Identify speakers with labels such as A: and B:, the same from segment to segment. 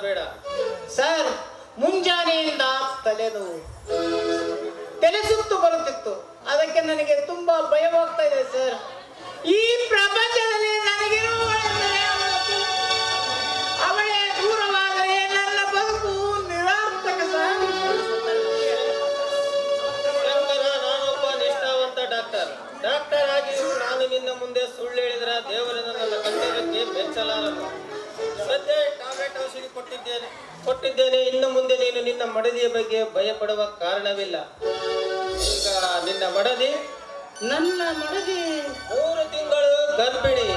A: ಬೇಡ. ಸರ್, ಮುಂಜಾನೆಯಿಂದ ತಲೆನೋವು. ತಲೆ ಸುತ್ತು ಬರುತ್ತಿತ್ತು. ಅದಕ್ಕೆ ನನಗೆ
B: ತುಂಬಾ ಭಯವಾಗ್ತಾ ಇದೆ, ಸರ್. ಈ ಪ್ರಪಂಚದಲ್ಲಿ ನನಗಿರೋ ನಿನ್ನ ಮಡದಿಯ ಬಗ್ಗೆ ಭಯಪಡುವ ಕಾರಣವಿಲ್ಲ. ಈಗ ನಿನ್ನ ಮಡದಿ?
A: ನನ್ನ ಮಡದಿ?
B: ಮೂರು ತಿಂಗಳು ಗರ್ಭಿಣಿ.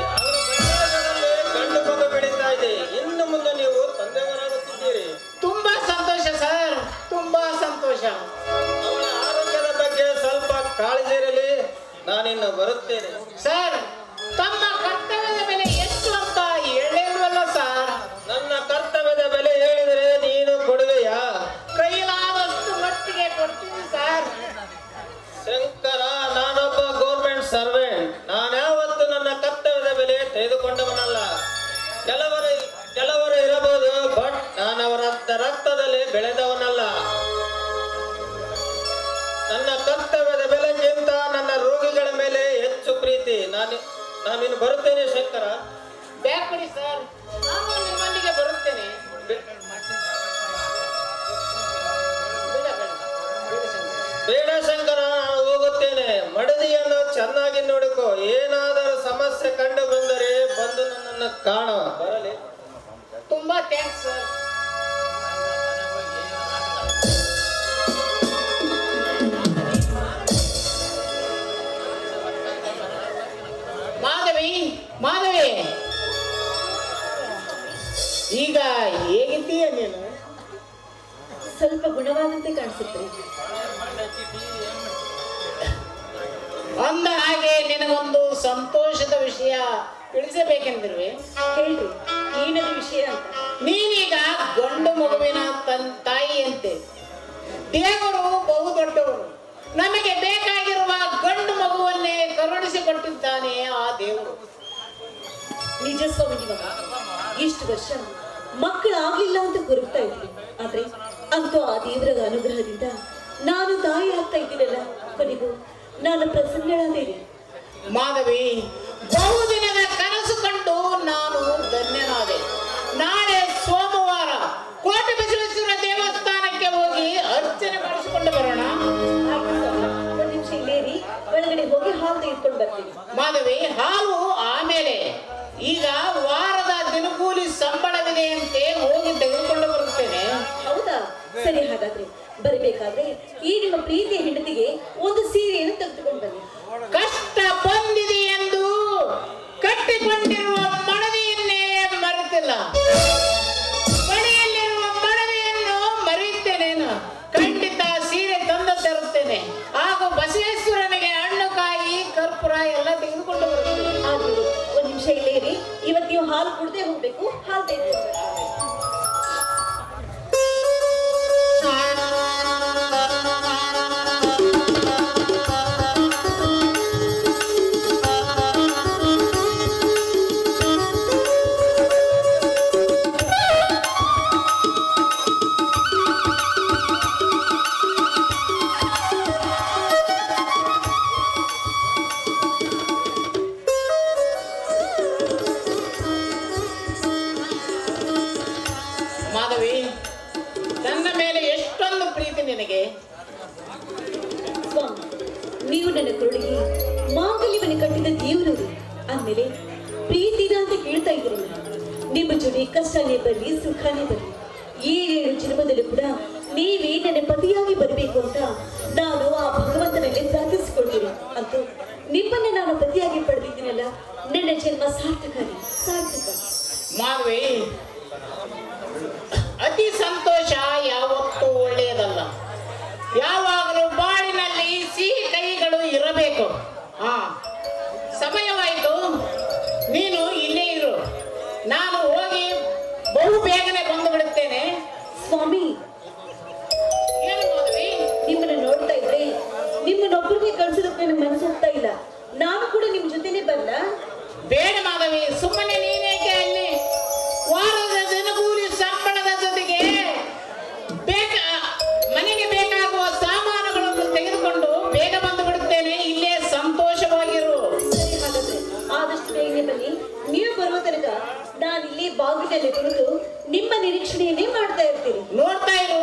B: ಗಂಡು ಮಗು ಬೆಳೀತಾ ಇದೆ. ಇನ್ನು ಮುಂದೆ ನೀವು ತಂದೆಯವರಾಗುತ್ತಿದ್ದೀರಿ.
A: ತುಂಬಾ ಸಂತೋಷ ಸರ್. ತುಂಬಾ ಸಂತೋಷ.
B: ಅವಳ ಆರೋಗ್ಯದ ಬಗ್ಗೆ ಸ್ವಲ್ಪ ಕಾಳಜಿ ಇರಲಿ. ನಾನಿನ್ನು ಬರುತ್ತೇನೆ.
A: ಸರ್
B: ಕೆಲವರು ಇರಬಹುದು ಬಟ್ ನಾನವರ ರಕ್ತದಲ್ಲಿ ಬೆಳೆದವನಲ್ಲ. ನನ್ನ ಕರ್ತವ್ಯದ ಬೆಲೆಗಿಂತ ನನ್ನ ರೋಗಿಗಳ ಮೇಲೆ ಹೆಚ್ಚು ಪ್ರೀತಿ. ನಾನು ನಾನಿನ್ನು ಬರುತ್ತೇನೆ ಶಂಕರ.
A: ಬ್ಯಾಕ್ ಕೊಡಿ ಸರ್. ನಾನು ನಿಮ್ಮೊಂದಿಗೆ ಬರುತ್ತೇನೆ. ಬೇಡ,
B: ಶಂಕರ ನಾನು ಹೋಗುತ್ತೇನೆ. ಮಡದಿಯನ್ನು ಚೆನ್ನಾಗಿ ನೋಡಿಕೋ. ಏನಾದರೂ ಸಮಸ್ಯೆ ಕಂಡು ಬಂದರೆ ಬಂದು ನನ್ನನ್ನು ಕಾಣ. ಬರಲಿ.
A: ತುಂಬಾ ಥ್ಯಾಂಕ್ಸ್ ಸರ್ ಮಾಧವಿ ಮಾಧವಿ. ಈಗ ಹೇಗಿದ್ದೀಯ ನೀನು?
C: ಸ್ವಲ್ಪ ಗುಣವಾದಂತೆ ಕಾಣಿಸುತ್ತೆ.
A: ಅಂದ ಹಾಗೆ ನಿನಗೊಂದು ಸಂತೋಷದ ವಿಷಯ ತಿಳಿಸಬೇಕೆಂದಿರುವೆ
C: ಹೇಳಿ ಏನದು ವಿಷಯ ಅಂತ.
A: ನೀನೀಗ ಗಂಡು ಮಗುವಿನ ತನ್, ತಾಯಿಯಂತೆ. ದೇವರು ಬಹು ದೊಡ್ಡವರು. ನಮಗೆ ಬೇಕಾಗಿರುವ ಗಂಡು ಮಗುವನ್ನೇ ಕರುಣಿಸಿಕೊಟ್ಟಿದ್ದಾನೆ ಆ ದೇವರು.
C: ನಿಜ ಸ್ವಾಮಿ ಇಷ್ಟು ವರ್ಷ ಮಕ್ಕಳಾಗ್ಲಿಲ್ಲ ಅಂತ ಗುರುತಾ ಇದ್ವಿ. ಆದ್ರೆ ಅಂತೂ ಆ ದೇವರ ಅನುಗ್ರಹದಿಂದ ನಾನು ತಾಯಿ ಆಗ್ತಾ ಇದ್ದೀನಲ್ಲ ಕೊನೆಗೂ. ನಾನು ಪ್ರಸನ್ನಳಾದೇನೆ
A: ಮಾಧವಿ, ಬಹುದಿನ ನಾನು ಧನ್ಯನಾದೆ. ನಾಳೆ ಸೋಮವಾರ ಕೋಟೆ ಬಸವೇಶ್ವರ ದೇವಸ್ಥಾನಕ್ಕೆ ಹೋಗಿ ಅರ್ಚನೆ ಮಾಡಿಸಿಕೊಂಡು ಬರೋಣ.
C: ಒಂದು ನಿಮಿಷ ಇಲ್ಲೇರಿ. ಒಳಗಡೆ ಹೋಗಿ ಹಾಲು ತೆಗೆದುಕೊಂಡು ಬರ್ತೀನಿ.
A: ಮಾಧವಿ ಹಾಲು ಕರ್ಪೂರ ಎಲ್ಲ ತೆಗೆದುಕೊಂಡು ಬರ್ತೀವಿ
C: ಆದ್ರೂ ಒಂದ್ ನಿಮಿಷ ಇಲ್ಲೇ ಇವತ್ತು ನೀವು ಹಾಲು ಕುಡ್ದೇ ಹೋಗ್ಬೇಕು. ಹಾಲು ತೆಗೆದುಕೊಂಡು
A: ಮಾಧವಿ ನನ್ನ ಮೇಲೆ ಎಷ್ಟೊಂದು ಪ್ರೀತಿ ನಿನಗೆ?
C: ನೀವು ನನ್ನ ಮಾಮೂಲಿ ಮಾಂಗಲ್ಯವನ್ನು ಕಟ್ಟಿದ ದೇವರವರು ಅಂದಮೇಲೆ ಪ್ರೀತಿನ ಅಂತ ಹೇಳ್ತಾ ಇದ್ರು ನಿಮ್ಮ ಜೊತೆ ಕಷ್ಟನೇ ಬರಲಿ ಸುಖನೇ ಬರಲಿ ಏಳೇಳು ಜನ್ಮದಲ್ಲೂ ಕೂಡ ನೀವೇ ನನ್ನ ಪತಿಯಾಗಿ ಬರಬೇಕು ಅಂತ ನಾನು ಆ ಭಗವಂತನಲ್ಲಿ ಪ್ರಾರ್ಥಿಸಿಕೊಳ್ತೀನಿ. ಅಂತೂ ನಿಮ್ಮನ್ನ ನಾನು ಪತಿಯಾಗಿ ಪಡೆದಿದ್ದೀನಲ್ಲ ನನ್ನ ಜನ್ಮ ಸಾರ್ಥಕ ಸಾರ್ಥಕ
A: ಮಾಧವಿ ಹಾ ಸಮಯವಾಯಿತು. ನೀನು ಇಲ್ಲೇ ಇರು. ನಾನು ಹೋಗಿ ಬಹು ಬೇಗನೆ ಬಂದು ಬಿಡುತ್ತೇನೆ.
C: ಸ್ವಾಮಿ
A: ಏನು ಮಾಧವಿ
C: ನಿಮ್ಮನ್ನ ನೋಡ್ತಾ ಇದ್ರೆ ನಿಮ್ಮನ್ನೊಬ್ಬರಿಗೆ ಕಳ್ಸೋದಕ್ಕೆ ನನಗೆ ಮನಸ್ಸು ಹೋಗ್ತಾ ಇಲ್ಲ. ನಾನು ಕೂಡ ನಿಮ್ ಜೊತೆನೆ ಬಂದ
A: ಬೇಡ ಮಾಧವಿ ಸುಮ್ಮನೆ
C: ನಿಮ್ಮ ನಿರೀಕ್ಷಣೆಯನ್ನೇ ಮಾಡ್ತಾ ಇರ್ತೀನಿ
D: ನೋಡ್ತಾ ಇರು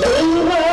E: Oh.